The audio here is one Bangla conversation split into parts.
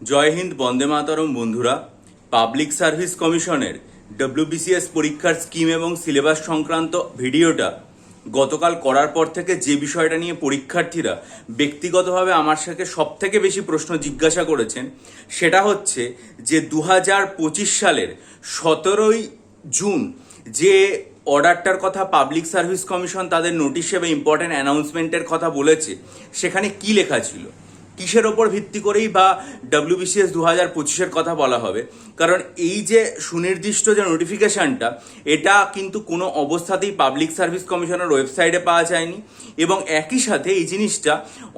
জয় হিন্দ, বন্দে মাতরম বন্ধুরা। পাবলিক সার্ভিস কমিশনের ডব্লিউবিসিএস পরীক্ষার স্কিম এবং সিলেবাস সংক্রান্ত ভিডিওটা গতকাল করার পর থেকে যে বিষয়টা নিয়ে পরীক্ষার্থীরা ব্যক্তিগতভাবে আমার সাথে সব থেকে বেশি প্রশ্ন জিজ্ঞাসা করেছেন, সেটা হচ্ছে যে দু পঁচিশ সালের সতেরোই জুন যে অর্ডারটার কথা পাবলিক সার্ভিস কমিশন তাদের নোটিশে বা ইম্পর্টেন্ট অ্যানাউন্সমেন্টের কথা বলেছে, সেখানে কি লেখা ছিল? কিসের ওপর ভিত্তি করেই বা ডাব্লিউবিসিএস দু হাজার পঁচিশের কথা বলা হবে। কারণ এই যে সুনির্দিষ্ট যে নোটিফিকেশানটা এটা কিন্তু কোনো অবস্থাতেই পাবলিক সার্ভিস কমিশনের ওয়েবসাইটে পাওয়া যায়নি। এবং একই সাথে এই জিনিসটা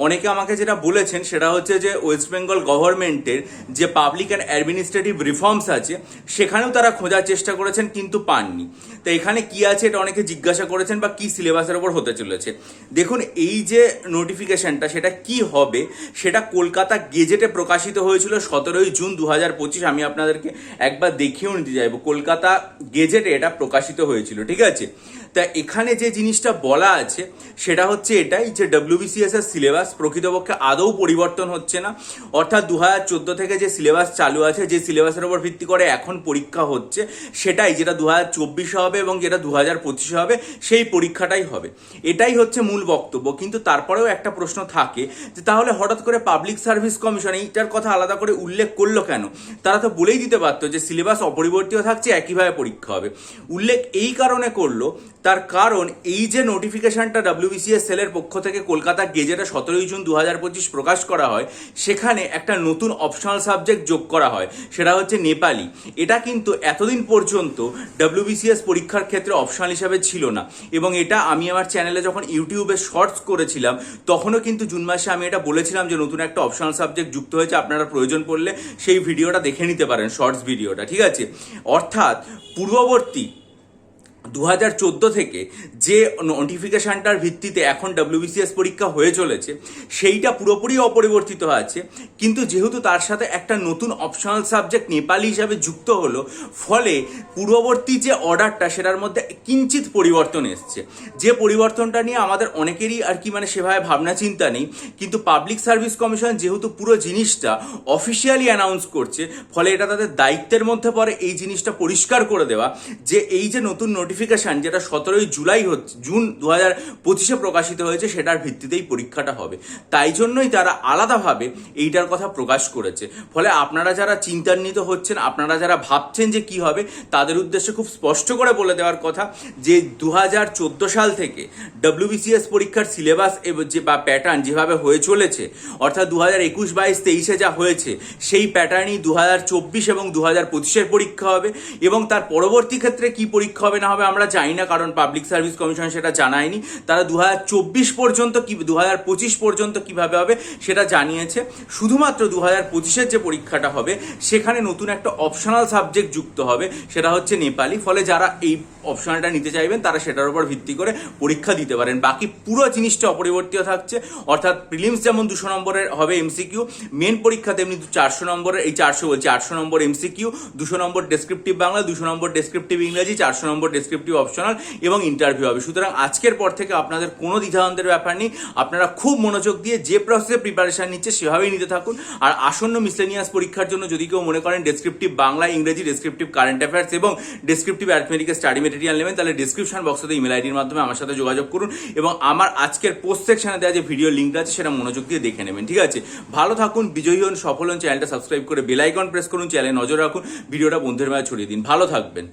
অনেকে আমাকে যেটা বলেছেন, সেটা হচ্ছে যে ওয়েস্ট বেঙ্গল গভর্নমেন্টের যে পাবলিক অ্যান্ড অ্যাডমিনিস্ট্রেটিভ রিফর্মস আছে, সেখানেও তারা খোঁজার চেষ্টা করেছেন, কিন্তু পাননি। তো এখানে কি আছে এটা অনেকে জিজ্ঞাসা করেছেন বা কি সিলেবাসের ওপর হতে চলেছে। দেখুন, এই যে নোটিফিকেশনটা সেটা কি হবে সেটা কলকাতা গেজেটে প্রকাশিত হয়েছিল সতেরোই জুন দু হাজার পঁচিশ। আমি আপনাদেরকে একবার দেখিয়েও নিতে চাইব। কলকাতা গেজেটে এটা প্রকাশিত হয়েছিল, ঠিক আছে? তা এখানে যে জিনিসটা বলা আছে, সেটা হচ্ছে এটাই যে ডব্লিউবিসিএস এর সিলেবাস প্রকৃতপক্ষে আদৌ পরিবর্তন হচ্ছে না। অর্থাৎ দু হাজার চোদ্দ থেকে যে সিলেবাস চালু আছে, যে সিলেবাসের উপর ভিত্তি করে এখন পরীক্ষা হচ্ছে, সেটাই যেটা দু হাজার চব্বিশে হবে এবং যেটা দু হাজার পঁচিশে হবে, সেই পরীক্ষাটাই হবে। এটাই হচ্ছে মূল বক্তব্য। কিন্তু তারপরেও একটা প্রশ্ন থাকে যে তাহলে হঠাৎ করে পাবলিক সার্ভিস কমিশন এইটার কথা আলাদা করে উল্লেখ করল কেন? তারা তো বলেই দিতে পারতো যে সিলেবাস অপরিবর্তিত থাকছে, একইভাবে পরীক্ষা হবে। উল্লেখ এই কারণে করল তার কারণ এই যে নোটিফিকেশনটা ডাব্লিউবিসিএস সেলের পক্ষ থেকে কলকাতা গেজেটে সতেরোই জুন দু হাজার পঁচিশ প্রকাশ করা হয়, সেখানে একটা নতুন অপশনাল সাবজেক্ট যোগ করা হয়, সেটা হচ্ছে নেপালি। এটা কিন্তু এতদিন পর্যন্ত ডাব্লিউবিসিএস পরীক্ষার ক্ষেত্রে অপশনাল হিসাবে ছিল না। এবং এটা আমি আমার চ্যানেলে যখন ইউটিউবে শর্টস করেছিলাম, তখনও কিন্তু জুন মাসে আমি এটা বলেছিলাম যে নতুন একটা অপশনাল সাবজেক্ট যুক্ত হয়েছে, আপনারা প্রয়োজন পড়লে সেই ভিডিওটা দেখে নিতে পারেন শর্টস ভিডিওটা ঠিক আছে? অর্থাৎ পূর্ববর্তী দু হাজার চোদ্দ থেকে যে নোটিফিকেশনটার ভিত্তিতে এখন ডাব্লিউবিসিএস পরীক্ষা হয়ে চলেছে, সেইটা পুরোপুরি অপরিবর্তিত আছে। কিন্তু যেহেতু তার সাথে একটা নতুন অপশনাল সাবজেক্ট নেপালি হিসাবে যুক্ত হলো, ফলে পূর্ববর্তী যে অর্ডারটা সেটার মধ্যে কিঞ্চিত পরিবর্তন এসছে। যে পরিবর্তনটা নিয়ে আমাদের অনেকেরই আর কি মানে সেভাবে ভাবনা চিন্তা নেই, কিন্তু পাবলিক সার্ভিস কমিশন যেহেতু পুরো জিনিসটা অফিসিয়ালি অ্যানাউন্স করছে, ফলে এটা তাদের দায়িত্বের মধ্যে পড়ে এই জিনিসটা পরিষ্কার করে দেওয়া, যে এই যে নতুন নোটিফিকেশন যেটা সতেরোই জুলাই হচ্ছে জুন দু হাজার পঁচিশে প্রকাশিত হয়েছে, সেটার ভিত্তিতেই পরীক্ষাটা হবে। তাই জন্যই তারা আলাদাভাবে এইটার কথা প্রকাশ করেছে। ফলে আপনারা যারা চিন্তান্বিত হচ্ছেন, আপনারা যারা ভাবছেন যে কি হবে, তাদের উদ্দেশ্যে খুব স্পষ্ট করে বলে দেওয়ার কথা যে দু হাজার চোদ্দ সাল থেকে ডব্লিউবিসিএস পরীক্ষার সিলেবাস যে বা প্যাটার্ন যেভাবে হয়ে চলেছে, অর্থাৎ দু হাজার একুশ বাইশ তেইশে যা হয়েছে, সেই প্যাটার্নই দু হাজার চব্বিশ এবং দু হাজার পঁচিশের পরীক্ষা হবে এবং তার পরবর্তী ক্ষেত্রে কি পরীক্ষা হবে না হবে আমরা জানি না, কারণ পাবলিক সার্ভিস কমিশন সেটা জানায়নি। তারা দু পর্যন্ত কি দু পর্যন্ত কীভাবে হবে সেটা জানিয়েছে। শুধুমাত্র দু হাজার পঁচিশের যে পরীক্ষাটা হবে, সেখানে নতুন একটা অপশনাল সাবজেক্ট যুক্ত হবে, সেটা হচ্ছে নেপালি। ফলে যারা এই অপশনালটা নিতে চাইবেন, তারা সেটার উপর ভিত্তি করে পরীক্ষা দিতে পারেন। বাকি পুরো জিনিসটা অপরিবর্তিত থাকছে। অর্থাৎ প্রিলিমস যেমন দুশো নম্বরের হবে এমসিকিউ মেন পরীক্ষা তেমনি চারশো নম্বরের, এই চারশো বলছি, আটশো নম্বর এমসিকিউ দুশো নম্বর ডেসক্রিপটিভ বাংলা, দুশো নম্বর ডেসক্রিপটিভ ইংরেজি, চারশো নম্বর ডেসক্রিপটিভ অপশনাল এবং ইন্টারভিউ হবে। সুতরাং আজকের পর থেকে আপনাদের কোনো দ্বিধাদ্বন্দ্বের ব্যাপার নেই। আপনারা খুব মনোযোগ দিয়ে যে প্রসেসে প্রিপারেশন নিচ্ছে সেভাবেই নিতে থাকুন। আর আসন্ন মিসলেনিয়াস পরীক্ষার জন্য যদি কেউ মনে করেন ডেসক্রিপটিভ বাংলা, ইংরেজি ডেসক্রিপটিভ কারেন্ট অ্যাফেয়ার্স এবং ডেসক্রিপটিভ অ্যাথমেটিক্যাল স্টাডি মেটেরিয়াল নেবেন, তাহলে ডিসক্রিপশন বক্সে ইমেল আইডির মাধ্যমে আমার সাথে যোগাযোগ করুন এবং আমার আজকের পোস্ট সেকশনে দেওয়া যে ভিডিও লিঙ্ক আছে সেটা মনোযোগ দিয়ে দেখে নেবেন, ঠিক আছে? ভালো থাকুন, বিজয়ী হন, সফল হন চ্যানেলটা সাবস্ক্রাইব করে বেলাইকন প্রেস করুন চ্যানেলে নজর রাখুন, ভিডিওটা বন্ধুদের মাঝে ছড়িয়ে দিন। ভালো থাকবেন।